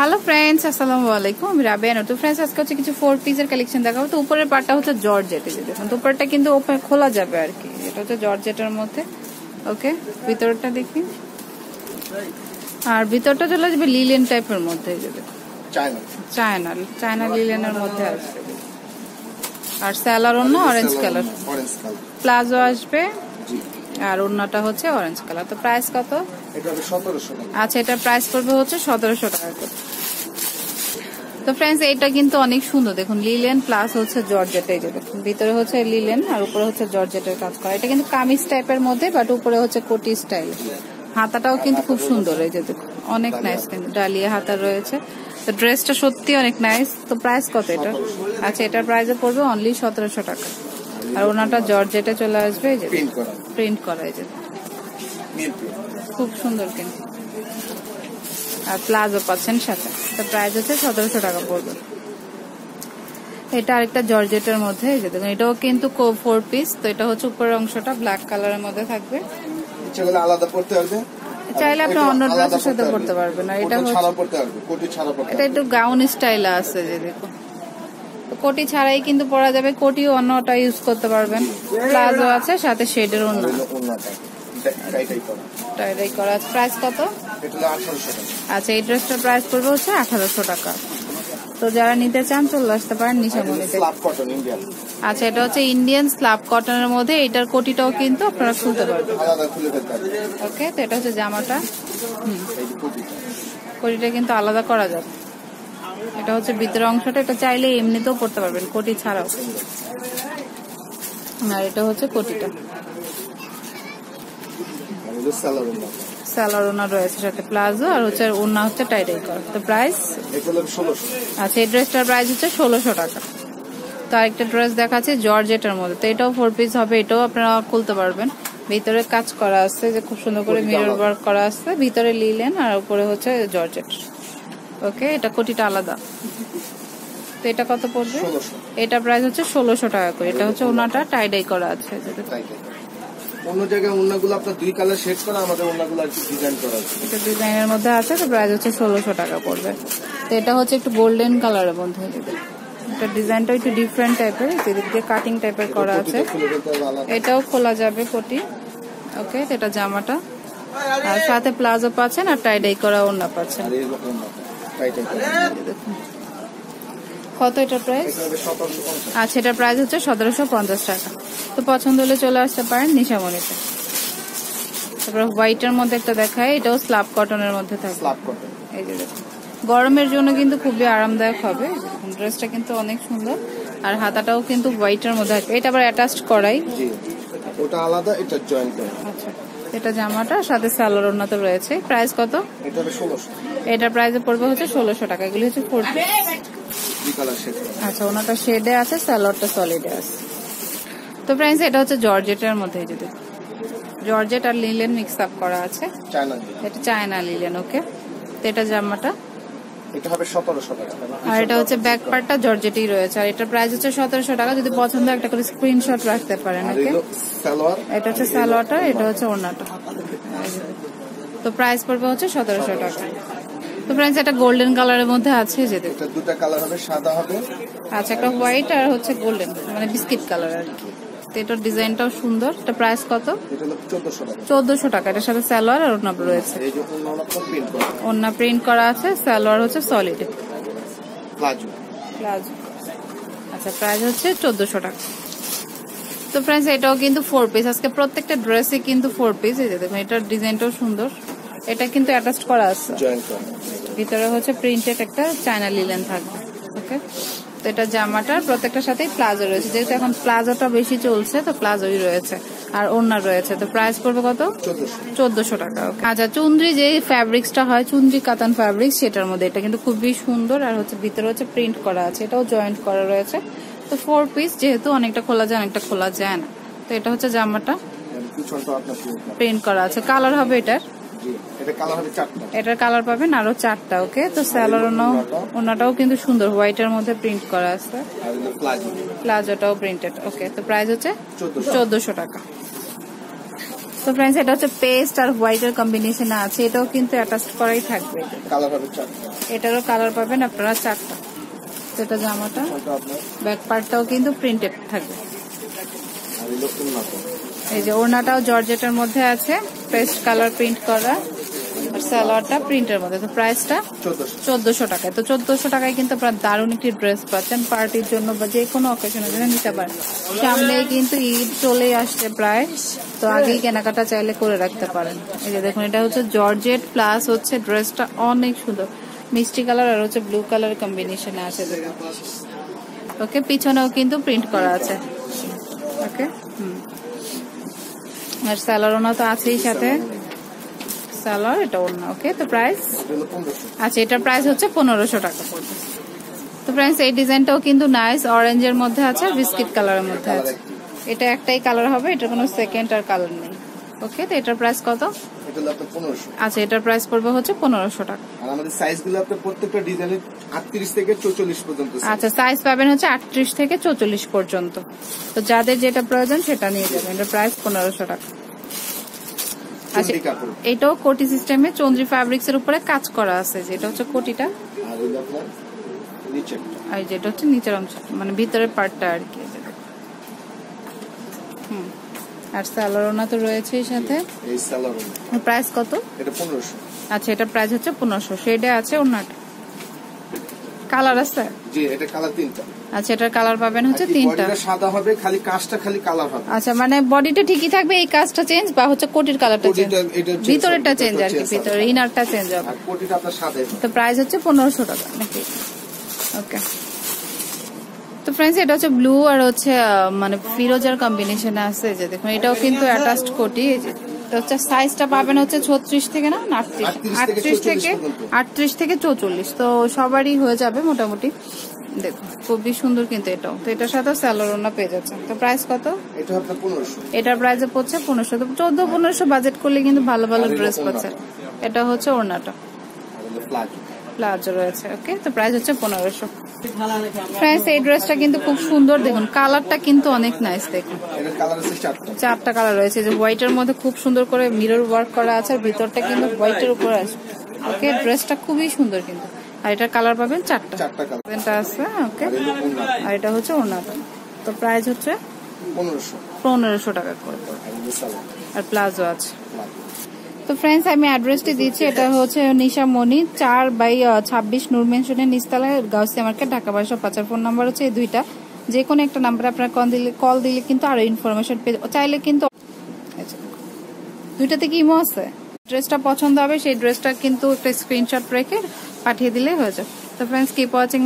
Hello friends আসসালামু আলাইকুম আমি রাবিয়া নতুন ফ্রেন্ডস আজকে হচ্ছে কিছু ফোর পিসের কালেকশন দেখাবো। তো উপরের পার্টটা হচ্ছে জর্জেটে যে দেখুন তো উপরটা কিন্তু ওপেন খোলা যাবে আর কি। এটা হচ্ছে জর্জেটের মধ্যে। ওকে ভিতরটা দেখি। আর ভিতরটা চলে যাবে লিলেন টাইপের মধ্যে। যে দেখুন চায়না চায়না লিলেনের মধ্যে আসবে। আর স্যালার অন্য? Orange colour orange colour palazzo আসবে। জি। আর অন্যটা হচ্ছে অরেঞ্জ কালার তো প্রাইস কত? আচ্ছা এটা প্রাইস পড়বে হচ্ছে সতেরোশো টাকা করে। তো ফ্রেন্ডস এটা কিন্তু অনেক সুন্দর। দেখুন লিলেন প্লাস হচ্ছে জর্জেট এই যে দেখুন। ভিতরে হচ্ছে লিলেন আর উপরে হচ্ছে জর্জেটের কাজ করা। এটা কিন্তু কামিজ টাইপের মধ্যে বাট উপরে হচ্ছে কোটি স্টাইল হাতাটাও কিন্তু খুব সুন্দর এই যে দেখুন। অনেক নাইস কিন্তু ডালিয়া হাতা রয়েছে। তো ড্রেসটা সত্যি অনেক নাইস তো প্রাইস কত এটা আচ্ছা এটার প্রাইসে পড়বে অনলি সতেরোশো টাকা। আর ওনাটা জর্জেটে চলে আসবে এই যে প্রিন্ট করা। এই যে খুব সুন্দর কিন্তু। আর প্লাজো পাচ্ছেন সাথে। তো প্রাইস হচ্ছে সতেরোশো টাকা পড়বে। এটা আরেকটা জর্জেটের মধ্যে এই যে দেখুন এটাও কিন্তু ফোর পিস তো এটা হচ্ছে উপরের অংশটা ব্ল্যাক কালারের মধ্যে থাকবে। আলাদা পড়তে পারবে চাইলে আপনি অন্য ড্রেসের সাথে পড়তে পারবেন আর এটা এটা একটু গাউন স্টাইল আছে যে দেখুন। কোটি ছাড়াই কিন্তু পরা যাবে কোটিও অন্যটা ইউজ করতে পারবেন। প্লাজো আছে সাথে শেডের অন্য। হলো করা আছে। প্রাইস কত? আচ্ছা এই ড্রেসটার প্রাইস পড়বে হচ্ছে আঠারোশো টাকা। তো যারা নিতে চান চলে আসতে পারেন নিশামণিতে। আচ্ছা এটা হচ্ছে ইন্ডিয়ান স্লাব কটনের মধ্যে। এটার কোটিটাও কিন্তু আপনারা খুলতে পারবেন। ওকে তো এটা হচ্ছে জামাটা। কোটিটা। কিন্তু আলাদা করা যাবে। এটা হচ্ছে ভিতরের অংশটা। এটা চাইলে এমনিতেও পড়তে পারবেন কোটি ছাড়াও। আর এটা হচ্ছে কোটিটা। ওনা রয়েছে সাথে প্লাজো আর হচ্ছে ওনা হচ্ছে টাইটাই করা তো প্রাইস আচ্ছা এই ড্রেসটার প্রাইস হচ্ছে ষোলোশো টাকা। তো আরেকটা ড্রেস দেখাচ্ছে জর্জেটের মধ্যে। তো এটাও ফোর পিস হবে এটাও আপনারা খুলতে পারবেন। ভিতরে কাজ করা আছে যে খুব সুন্দর করে মিরর ওয়ার্ক করা আছে। ভিতরে লিলেন আর উপরে হচ্ছে জর্জেট। ওকে এটা কোটিটা আলাদা। তো এটা কত পড়বে? এটা প্রাইস হচ্ছে ষোলোশো টাকা করে। এটা হচ্ছে ওনাটা টাইডাই করা আছে। অন্য জায়গায় অন্যগুলো আপনার দুই কালার শেড করা আমাদের অন্যগুলো আর কি ডিজাইন করা আছে। এটা ডিজাইনের মধ্যে আছে তো প্রাইস হচ্ছে ষোলোশো টাকা পড়বে। তো এটা হচ্ছে একটু গোল্ডেন কালারের মধ্যে। এটা ডিজাইনটা একটু ডিফারেন্ট টাইপের এদিক দিয়ে কাটিং টাইপের করা আছে। এটাও খোলা যাবে কোটি ওকে এটা জামাটা। আর সাথে প্লাজো পাচ্ছেন আর টাইডাই করা ওড়না পাচ্ছেন। দেখুন। কত এটা প্রাইস এটা আচ্ছা এটার প্রাইস হচ্ছে সতেরোশো পঞ্চাশ টাকা। তো পছন্দ হলে চলে আসতে পারেন নিশামণিতে। তারপর হোয়াইটের মধ্যে একটা দেখায় এটাও স্লাব কটনের মধ্যে কটন এই যে দেখুন। গরমের জন্য কিন্তু খুবই আরামদায়ক হবে। ড্রেসটা কিন্তু অনেক সুন্দর। আর হাতাটাও কিন্তু হোয়াইটের মধ্যে থাকবে এটা আবার অ্যাটাচড করাই। ওটা আলাদা এটা জয়েন্ট করা। আচ্ছা এটা জামাটা সাথে স্যালোর উন্নত রয়েছে। প্রাইস কত? এটা প্রাইসে পড়বে হচ্ছে ষোলোশো টাকা। এগুলি হচ্ছে ফোর দুই কালার শেড আচ্ছা ওনাটা শেডে আছে স্যালোয়ারটা সলিডে আছে। তো ফ্রেন্ডস এটা হচ্ছে জর্জেটের মধ্যে যদি জর্জেট আর লিলেন মিক্স আপ করা আছে। চায়না এটা চায়না লিলেন ওকে তো এটা জামাটা। এটা হবে সতেরোশো টাকা আর এটা হচ্ছে ব্যাক পার্টটা জর্জেটেই রয়েছে। আর এটার প্রাইস হচ্ছে সতেরোশো টাকা। যদি পছন্দ একটা করে স্ক্রিনশট রাখতে পারেন ওকে সালোয়ার। এটা হচ্ছে সালোয়ারটা এটা হচ্ছে ওড়নাটা। তো প্রাইস পড়বে হচ্ছে সতেরোশো টাকা। তো ফ্রেন্ডস এটা গোল্ডেন কালারের মধ্যে আছে যে এটা দুটা কালার হবে সাদা হবে। আচ্ছা একটা হোয়াইট আর হচ্ছে গোল্ডেন মানে বিস্কিট কালার আর কি। এটার ডিজাইনটাও সুন্দর। এটা প্রাইস কত? চোদ্দশো টাকা। টাকা। এটার সাথে স্যালোয়ার আর ওড়না রয়েছে। এই যে অন্য অন্য প্রিন্ট করা। ওড়না প্রিন্ট করা আছে স্যালোয়ার হচ্ছে সলিড আচ্ছা প্রাইস হচ্ছে চোদ্দশো টাকা। তো ফ্রেন্ডস এটাও কিন্তু ফোর পিস আজকে প্রত্যেকটা ড্রেসে কিন্তু ফোর পিস এই দেখুন এটার ডিজাইনটাও সুন্দর। এটা কিন্তু অ্যাটাচ করা আছে। জয়েন্ট করা। ভিতরে হচ্ছে প্রিন্টেড একটা চায়না লিলেন থাকবে ওকে তো এটা জামাটার প্রত্যেকটার সাথেই প্লাজো রয়েছে। যেহেতু এখন প্লাজোটা বেশি চলছে, তো প্লাজোই রয়েছে আর ওড়না রয়েছে। তো প্রাইস পড়বে কত? চোদ্দশো টাকা আচ্ছা চুন্দ্রি যে ফ্যাব্রিক্সটা হয় চুন্দ্রি কাতান ফ্যাব্রিক্স সেটার মধ্যে এটা কিন্তু খুবই সুন্দর আর হচ্ছে ভিতরে হচ্ছে প্রিন্ট করা আছে, এটাও জয়েন্ট করা রয়েছে। তো ফোর পিস যেহেতু অনেকটা খোলা যায়, অনেকটা খোলা যায় না। তো এটা হচ্ছে জামাটা প্রিন্ট করা আছে। কালার হবে এটার। এটার কালার পাবেন আরও চারটা ওকে তো স্যালোর ওনাটাও? কিন্তু সুন্দর হোয়াইটের মধ্যে প্রিন্ট করা আছে। প্লাজোটাও প্রিন্টেড ওকে তো প্রাইস হচ্ছে চোদ্দশো। টাকা। তো এটা হচ্ছে পেস্ট আর হোয়াইটের কম্বিনেশনে আছে এটাও কিন্তু অ্যাটাচ করাই থাকবে। এটারও কালার পাবেন আপনারা চারটা। এটা জামাটা ব্যাক পার্টটাও কিন্তু প্রিন্টেড থাকবে। এই যে ওড়নাটাও জর্জেটের মধ্যে আছে পেস্ট কালার প্রিন্ট করা। সালোয়ারটা প্রিন্টের মধ্যে। তো প্রাইসটা চোদ্দশো। টাকায়। তো চোদ্দশো টাকায় কিন্তু আপনার দারুণ একটি ড্রেস পাচ্ছেন। পার্টির জন্য বা যে কোনো অকেশনের জন্য নিতে পারেন। সামনেই কিন্তু ঈদ চলেই আসছে প্রায়। তো আগেই কেনাকাটা চাইলে করে রাখতে পারেন। এই যে দেখুন এটা হচ্ছে জর্জেট প্লাস হচ্ছে ড্রেসটা অনেক সুন্দর। মিষ্টি কালার আর হচ্ছে ব্লু কালার কম্বিনেশনে আছে। দেখুন ওকে পিছনেও কিন্তু প্রিন্ট করা আছে। ওকে হুম। আর স্যালারোনা তো আছেই সাথে। সালোয়ার এটা ওড়না ওকে তো প্রাইস আচ্ছা এটার প্রাইস হচ্ছে পনেরোশো টাকা। পড়বে তো ফ্রেন্ডস এই ডিজাইনটাও কিন্তু নাইস অরেঞ্জের মধ্যে আছে আর বিস্কিট কালারের মধ্যে আছে। এটা একটাই কালার হবে এটা কোনো সেকেন্ড আর কালার নেই। ওকে তো এটার প্রাইস কত? আচ্ছা এটার প্রাইস পড়বে হচ্ছে পনেরোশো টাকা। আর আমাদের সাইজগুলো আপনার প্রত্যেকটা ডিজাইনের আটত্রিশ থেকে চৌচল্লিশ পর্যন্ত আচ্ছা সাইজ পাবেন হচ্ছে আটত্রিশ থেকে চৌচল্লিশ পর্যন্ত। তো যাদের যেটা প্রয়োজন সেটা নিয়ে যাবেন। এটার প্রাইস পনেরোশো টাকা। এটাও কোটি সিস্টেমে চন্দ্রি ফ্যাব্রিক্স এর উপরে কাজ করা আছে যেটা হচ্ছে কোটিটা। আর যেটা হচ্ছে নিচের অংশ মানে ভিতরের পার্টটা আর কি। হুম। আর স্যালোরোনা তো রয়েছেই সাথে। প্রাইস কত? এটা পনেরোশো। আচ্ছা এটা প্রাইস হচ্ছে পনেরোশো। শেডে আছে ওনাটা কালার আছে? জি এটা কালার তিনটা। আচ্ছা এটার কালার পাবেন হচ্ছে তিনটা। সাদা হবে খালি কাজটা খালি কালার হবে। আচ্ছা মানে বডিটা ঠিকই থাকবে এই কাজটা চেঞ্জ বা হচ্ছে কোটির কালারটা চেঞ্জ? ভিতরেরটা চেঞ্জ আর কি ভিতরে ইনারটা চেঞ্জ হবে। আর কোটিটা আপনার সাদা। তো প্রাইস হচ্ছে পনেরোশো টাকা নাকি? ওকে। তো ফ্রেন্ডস এটা হচ্ছে ব্লু আর হচ্ছে মানে ফিরোজার কম্বিনেশনে আছে যে দেখুন এটাও কিন্তু অ্যাটাচড কোটি এই যে, এটা হচ্ছে সাইজটা পাবেন হচ্ছে ছত্রিশ থেকে না আটত্রিশ। আটত্রিশ থেকে আটত্রিশ থেকে চৌচল্লিশ। তো সবারই হয়ে যাবে মোটামুটি। দেখো খুবই সুন্দর কিন্তু এটাও। তো এটার সাথে স্যালোরোনা পেয়ে যাচ্ছে। তো প্রাইস কত? এটার প্রাইস পড়ছে পনেরোশো। তো চোদ্দ পনেরোশো বাজেট করলে কিন্তু ভালো ভালো ড্রেস পাচ্ছে। এটা হচ্ছে ওড়নাটা। প্লাজো রয়েছে ওকে তো প্রাইস হচ্ছে পনেরোশো। ফ্রেন্ডস এই ড্রেসটা কিন্তু খুব সুন্দর দেখুন কালারটা কিন্তু অনেক নাইস দেখুন। চারটা। কালার রয়েছে যে হোয়াইটের মধ্যে খুব সুন্দর করে মিরর ওয়ার্ক করা আছে আর ভিতরটা কিন্তু হোয়াইটের উপর আছে ওকে ড্রেসটা খুবই সুন্দর কিন্তু। আর এটার কালার পাবেন চারটা। চারটা আছে ওকে আর এটা হচ্ছে ওড়নাটা তো প্রাইস হচ্ছে পনেরোশো। টাকা করে। আর প্লাজো আছে। তো ফ্রেন্ডস আমি অ্যাড্রেসটি দিচ্ছি। এটা হচ্ছে নিশা মনি, চার বাই ছাব্বিশ নূর মেনশনের নিস্তালা গাউসিয়া মার্কেট, ঢাকা বারোশো পাঁচার ফোন নাম্বার হচ্ছে এই দুইটা। যে কোনো একটা নাম্বারে আপনার কল দিলে কল দিলে কিন্তু আরও ইনফরমেশন পেয়ে চাইলে কিন্তু। দুইটাতে কি ইমো আছে? ড্রেসটা পছন্দ হবে, সেই ড্রেসটা কিন্তু একটা স্ক্রিনশট রেখে পাঠিয়ে দিলেই হয়ে যাবে। তো ফ্রেন্ডস কিপ ওয়াচিং